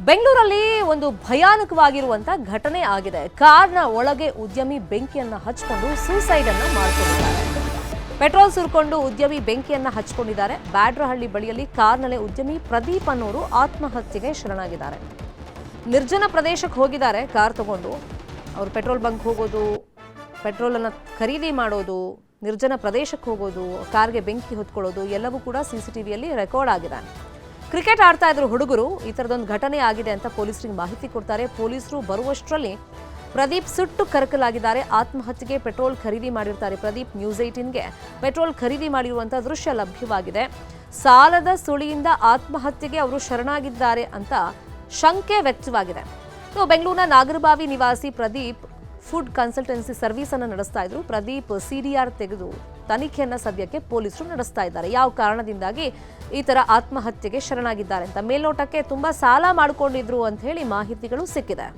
ಬೆಂಗಳೂರಲ್ಲಿ ಒಂದು ಭಯಾನಕವಾಗಿರುವಂತ ಘಟನೆ ಆಗಿದೆ. ಕಾರ್ನ ಒಳಗೆ ಉದ್ಯಮಿ ಬೆಂಕಿಯನ್ನ ಹಚ್ಕೊಂಡು ಸೂಸೈಡ್ ಅನ್ನ ಮಾಡಿಕೊಂಡಿದ್ದಾರೆ. ಪೆಟ್ರೋಲ್ ಸುರ್ಕೊಂಡು ಉದ್ಯಮಿ ಬೆಂಕಿಯನ್ನ ಹಚ್ಕೊಂಡಿದ್ದಾರೆ. ಬ್ಯಾಡ್ರಹಳ್ಳಿ ಬಳಿಯಲ್ಲಿ ಕಾರ್ನಲ್ಲೇ ಉದ್ಯಮಿ ಪ್ರದೀಪ್ ಅನ್ನೋರು ಆತ್ಮಹತ್ಯೆಗೆ ಶರಣಾಗಿದ್ದಾರೆ. ನಿರ್ಜನ ಪ್ರದೇಶಕ್ಕೆ ಹೋಗಿದ್ದಾರೆ ಕಾರ್ ತಗೊಂಡು. ಅವರು ಪೆಟ್ರೋಲ್ ಬಂಕ್ ಹೋಗೋದು ಪೆಟ್ರೋಲನ್ನು ಖರೀದಿ ಮಾಡೋದು, ನಿರ್ಜನ ಪ್ರದೇಶಕ್ಕೆ ಹೋಗೋದು, ಕಾರ್ಗೆ ಬೆಂಕಿ ಹೊತ್ಕೊಳ್ಳೋದು ಎಲ್ಲವೂ ಕೂಡ ಸಿ ಸಿ ಟಿವಿಯಲ್ಲಿ ರೆಕಾರ್ಡ್ ಆಗಿದೆ. ಕ್ರಿಕೆಟ್ ಆಡ್ತಾ ಇದ್ರು ಹುಡುಗರು, ಈ ಥರದೊಂದು ಘಟನೆ ಆಗಿದೆ ಅಂತ ಪೊಲೀಸರಿಗೆ ಮಾಹಿತಿ ಕೊಡ್ತಾರೆ. ಪೊಲೀಸರು ಬರುವಷ್ಟರಲ್ಲಿ ಪ್ರದೀಪ್ ಸುಟ್ಟು ಕರಕಲಾಗಿದ್ದಾರೆ. ಆತ್ಮಹತ್ಯೆಗೆ ಪೆಟ್ರೋಲ್ ಖರೀದಿ ಮಾಡಿರ್ತಾರೆ ಪ್ರದೀಪ್ ನ್ಯೂಸ್ ಏಟೀನ್ಗೆ ಪೆಟ್ರೋಲ್ ಖರೀದಿ ಮಾಡಿರುವಂಥ ದೃಶ್ಯ ಲಭ್ಯವಾಗಿದೆ. ಸಾಲದ ಸುಳಿಯಿಂದ ಆತ್ಮಹತ್ಯೆಗೆ ಅವರು ಶರಣಾಗಿದ್ದಾರೆ ಅಂತ ಶಂಕೆ ವ್ಯಕ್ತವಾಗಿದೆ. ಬೆಂಗಳೂರಿನ ನಾಗರಬಾವಿ ನಿವಾಸಿ ಪ್ರದೀಪ್ ಫುಡ್ ಕನ್ಸಲ್ಟೆನ್ಸಿ ಸರ್ವಿಸ್ ಅನ್ನು ನಡೆಸ್ತಾ ಇದ್ರು. ಪ್ರದೀಪ್ ಸಿಡಿಆರ್ ತೆಗೆದು ತನಿಖೆಯನ್ನು ಸದ್ಯಕ್ಕೆ ಪೊಲೀಸರು ನಡೆಸ್ತಾ ಇದ್ದಾರೆ. ಯಾವ ಕಾರಣದಿಂದಾಗಿ ಈ ತರ ಆತ್ಮಹತ್ಯೆಗೆ ಶರಣಾಗಿದ್ದಾರೆ ಅಂತ ಮೇಲ್ನೋಟಕ್ಕೆ ತುಂಬಾ ಸಾಲ ಮಾಡಿಕೊಂಡಿದ್ರು ಅಂತ ಹೇಳಿ ಮಾಹಿತಿಗಳು ಸಿಕ್ಕಿದೆ.